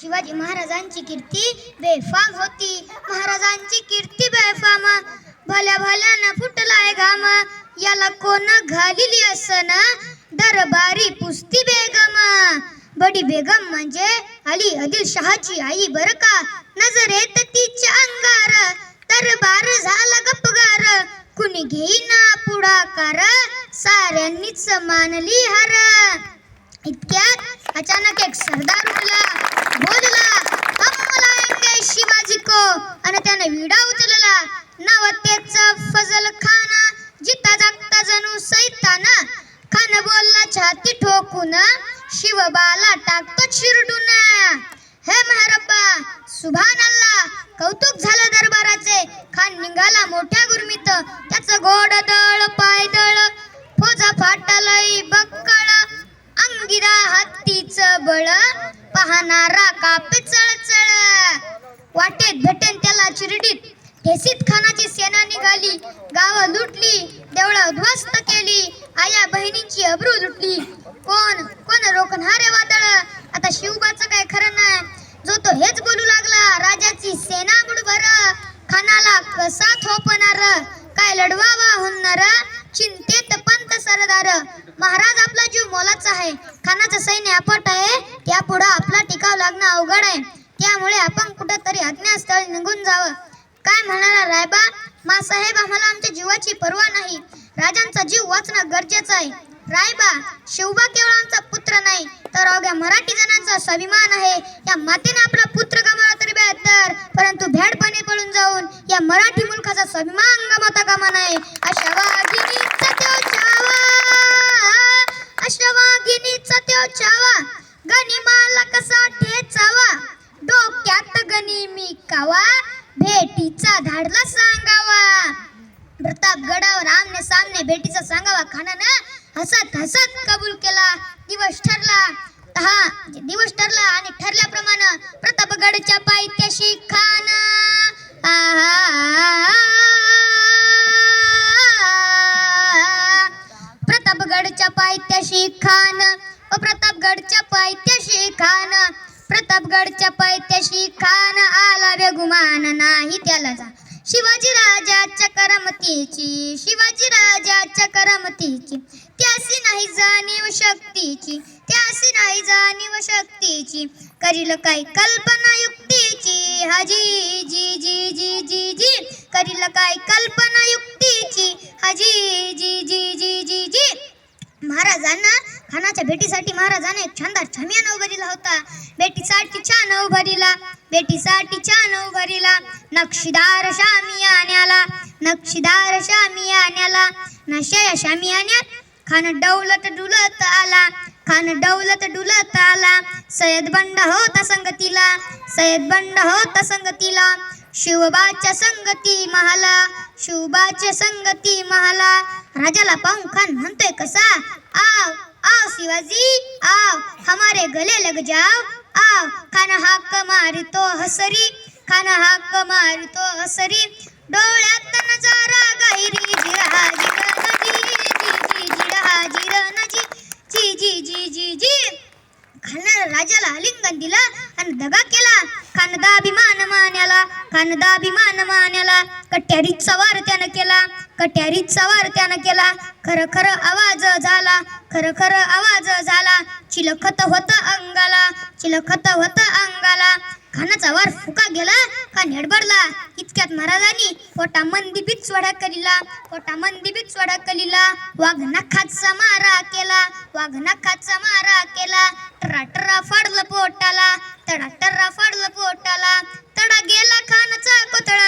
शिवाजी महाराजांची कीर्ती बेफाम होती. महाराजांची कीर्ती बेफाम. भल्या भल्यानं फुटलाय घाम. याला कोण घालिली असन दरबारी पुस्ती बेगम. बडी बेगम म्हणजे अली आदिलशहाची आई बर का? नजरेत तिच्या अंगार. दरबार झाला गपगार कुणी घेईना पुढाकार? साऱ्यांनीच मानली हार. इतक्यात अचानक एक सरदार उठला. बोलला हम लाएंगे शिवाजी को. आणि त्याने विडा उचलला. नवतेच फजल खान. जिता जागता जणू सैतान. खान बोलला छाती ठोकून. शिवबाला टाकतो चिरडून. हे महारब्बा सुभान अल्लाह कौतुक झालं दरबाराचे. खान निघाला मोठ्या गुरमीत. त्याचं गोड दळ पायदळ फोजा फाटलई बक्कळ. गिरा हत्तीच बळ पाहणारा कापे चळचळ. वाटेत भेटेन त्याला चिरडीत ठेसीत खानाची सेना निघाली गाव लुटली देवळा उद्ध्वस्त केली आया बहिणींची अब्रू लुटली. कोण कोण रोखणारे वादळ? आता शिवबाचं काय खरं नाही जो तो हेच बोलू लागला राजाची सेना मुठभर. खानाला कसा थोपणार? काय लढवावा होणार चिंतेत पंत सरदार. महाराज आपला जीव मोलाचा आहे. खानाचं सैन्य आपट आहे. त्यापुढं आपला टिकाव लागणं अवघड आहे. त्यामुळे आपण कुठंतरी अज्ञास्थळी निघून जावं. काय म्हणाला रायबा? मासाहेब आम्हाला आमच्या जीवाची पर्वा नाही. राजांचा जीव वाचणं गरजेचं आहे. रायबा शिवबा केवळ आमचा पुत्र नाही तर अवघ्या मराठी जणांचा स्वाभिमान आहे. या मातेने आपला पुत्र गमावला तरी बेहतर परंतु भ्याडपणे पळून जाऊन या मराठी मुलखाचा स्वाभिमान गमावता कामा नाही अशा वाघिणीचा तो छावा अशा वाघिणीचा त्यो छावा गनिमाला कसा ठेचावा? डोक्यात गणी मी कावा? भेटीचा धाडला सांगावा. प्रतापगडावर आमने सामने भेटीचा सांगावा. खानानं हसत हसत कबूल केला. दिवस ठरला. हा म्हणजे दिवस ठरला आणि ठरल्याप्रमाणे प्रतापगडच्या पायथ्याशी खाना. खान ओ प्रतापगडच्या पायथ्याशी खान प्रतापगडच्या पायथ्याशी खान आला बेगुमान नाही त्याला जा. शिवाजी राजाच्या करमतीची शिवाजी राजाच्या करमतीची. त्यासी नाही जाणीव शक्तीची त्यासी नाही जाणीव शक्तीची. करील काय कल्पना युक्तीची. हजी जी जी जी जी जी. करील काय कल्पना युक्तीची. हजी जी जी जी जी. महाराजांना खानाच्या भेटीसाठी महाराजाने एक छानदार छमियान उभारीला होता. भेटीसाठी छान उभारीला भेटीसाठी छान उभारीला नक्षीदार शामियान्याला नक्षीदार शामियान्याला नशया या शामियान्यात खान डौलत डुलत आला. खान डौलत डुलत आला. सय्यद बंड होता संगतीला सय्यद बंड होता संगतीला. शिवबाच्या संगती महाला शिवबाच्या संगती महाला. राजाला पाहून खान म्हणतोय कसा? आव आव शिवाजी आव हमारे गले लग जाओ आव खान हाक मारतो हसरी खान हाक मारतो हसरी. डोळ्यात नजारा गायरी जिरहा जी जी जी जी जी जी जी राजाला आलिंगन दिलं आणि दगा केला. कानदाभिमान मान्याला कानदाभिमान मान्याला कट्यारीत सवार त्यानं केला कट्यारीत सवार त्यानं केला. खरं खरं आवाज झाला खरं खरं आवाज झाला. चिलखत होत अंगाला चिलखत होत अंगाला. खानाचा वार फुका गेला खान हेडबडला इतक्यात महाराजांनी पोटा मंदी बीत सोडा कलीला पोटा मंदी बीत सोडा कलीला. वाघ नखाचा मारा केला वाघ नखाचा मारा केला. टरा टरा फाडलं पोटाला. तडा टर्रा फाडला पोटाला तडा गेला खानाचा कोतळा.